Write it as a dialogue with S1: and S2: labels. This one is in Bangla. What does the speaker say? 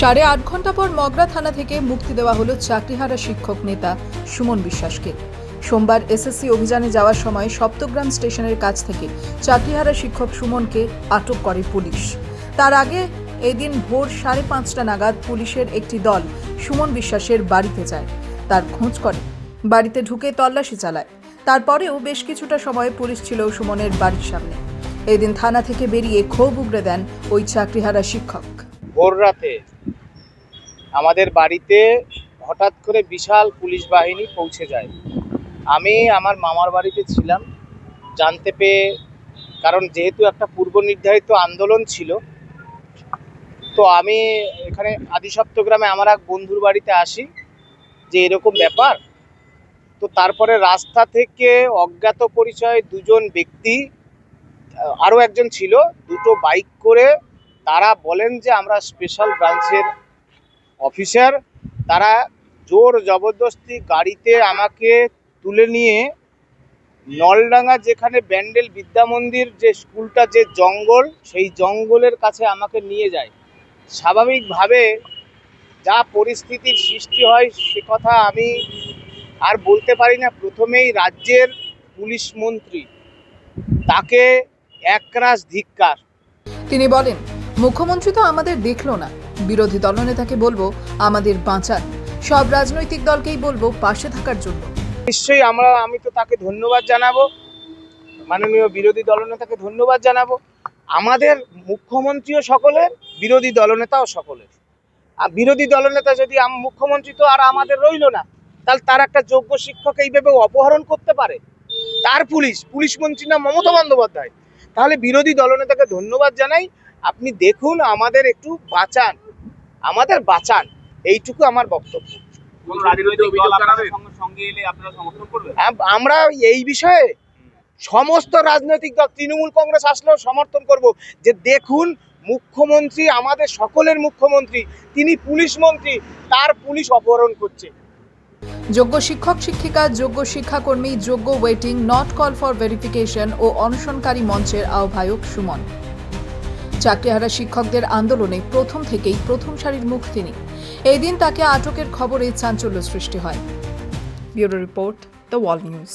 S1: সাড়ে আট ঘণ্টা পর মগরা থানা থেকে মুক্তি দেওয়া হলো চাকরিহারা শিক্ষক নেতা সুমন বিশ্বাসকে। সোমবার এসএসসি অভিযানে যাওয়ার সময় সপ্তগ্রাম স্টেশনের কাছ থেকে চাকরিহারা শিক্ষক সুমনকে আটক করে পুলিশ। তার আগে এদিন ভোর সাড়ে পাঁচটা নাগাদ পুলিশের একটি দল সুমন বিশ্বাসের বাড়িতে যায়। তার খোঁজ করে, বাড়িতে ঢুকে তল্লাশি চালায়। তারপরেও বেশ কিছুটা সময় পুলিশ ছিল সুমনের বাড়ির সামনে। এদিন থানা থেকে বেরিয়ে ক্ষোভ উগড়ে দেন ওই চাকরিহারা শিক্ষক।
S2: ভোর রাতে আমাদের বাড়িতে হঠাৎ করে বিশাল পুলিশ বাহিনী পৌঁছে যায়। আমি আমার মামার বাড়িতে ছিলাম। জানতে পেয়ে, কারণ যেহেতু একটা পূর্ব নির্ধারিত আন্দোলন ছিল, তো আমি এখানে আদিসপ্তগ্রামে আমার এক বন্ধুর বাড়িতে আসি যে এরকম ব্যাপার। তো তারপরে রাস্তা থেকে অজ্ঞাত পরিচয় দুজন ব্যক্তি, আরও একজন ছিল, দুটো বাইক করে, তারা বলেন যে আমরা স্পেশাল ব্রাঞ্চের অফিসার, তারা জোর জবরদস্তি গাড়িতে আমাকে তুলে নিয়ে নলডাঙ্গা যেখানে ব্যান্ডেল বিদ্যা মন্দির যে স্কুলটা যে জঙ্গল, সেই জঙ্গলের কাছে আমাকে নিয়ে যায়। স্বাভাবিকভাবে যা পরিস্থিতির সৃষ্টি হয় সে কথা আমি আর বলতে পারি না। প্রথমেই রাজ্যের পুলিশ মন্ত্রী তাকে একরাশ ধিক্কার।
S1: তিনি বলেন, মুখ্যমন্ত্রী তো আমাদের দেখল না। বিরোধী দলনেতাকে বলব আমাদের বাঁচান। সব রাজনৈতিক দলকেই বলব পাশে থাকার জন্য।
S2: নিশ্চয়ই আমরা, আমি তো তাকে ধন্যবাদ জানাব। মাননীয় বিরোধী দলনেতাকে ধন্যবাদ জানাব। আমাদের মুখ্যমন্ত্রীও সকলের, বিরোধী দলনেতাও সকলের। আর বিরোধী দলনেতা যদি মুখ্যমন্ত্রী তো আর আমাদের রইল না, তাহলে তার একটা যোগ্য শিক্ষক এইভাবে অপহরণ করতে পারে? তার পুলিশ পুলিশ মন্ত্রী না মমতা বন্দ্যোপাধ্যায়? তাহলে বিরোধী দলনেতাকে ধন্যবাদ জানাই। আপনি দেখুন, আমাদের একটু বাঁচান। আমাদের বাঁচান এইটুকু আমার বক্তব্য।
S3: কোন রাজনৈতিক দল আপনাদের সঙ্গে সঙ্গে এলে আপনারা সমর্থন করবেন?
S2: আম- আমরা এই বিষয়ে সমস্ত রাজনৈতিক দল তৃণমূল কংগ্রেস আসলেও সমর্থন করব যে দেখুন মুখ্যমন্ত্রী আমাদের সকলের মুখ্যমন্ত্রী তিনি পুলিশ মন্ত্রী তার পুলিশ অপহরণ করছে।
S1: যোগ্য শিক্ষক শিক্ষিকা যোগ্য শিক্ষাকর্মী যোগ্য waiting not call for verification ও অনশনকারী মঞ্চের আহ্বায়ক সুমন। চাকরিহারা শিক্ষকদের আন্দোলনে প্রথম থেকেই প্রথম সারির মুখ তিনি। এই দিন তাকে আটকের খবরে চাঞ্চল্য সৃষ্টি হয়। Bureau report, the Wall News.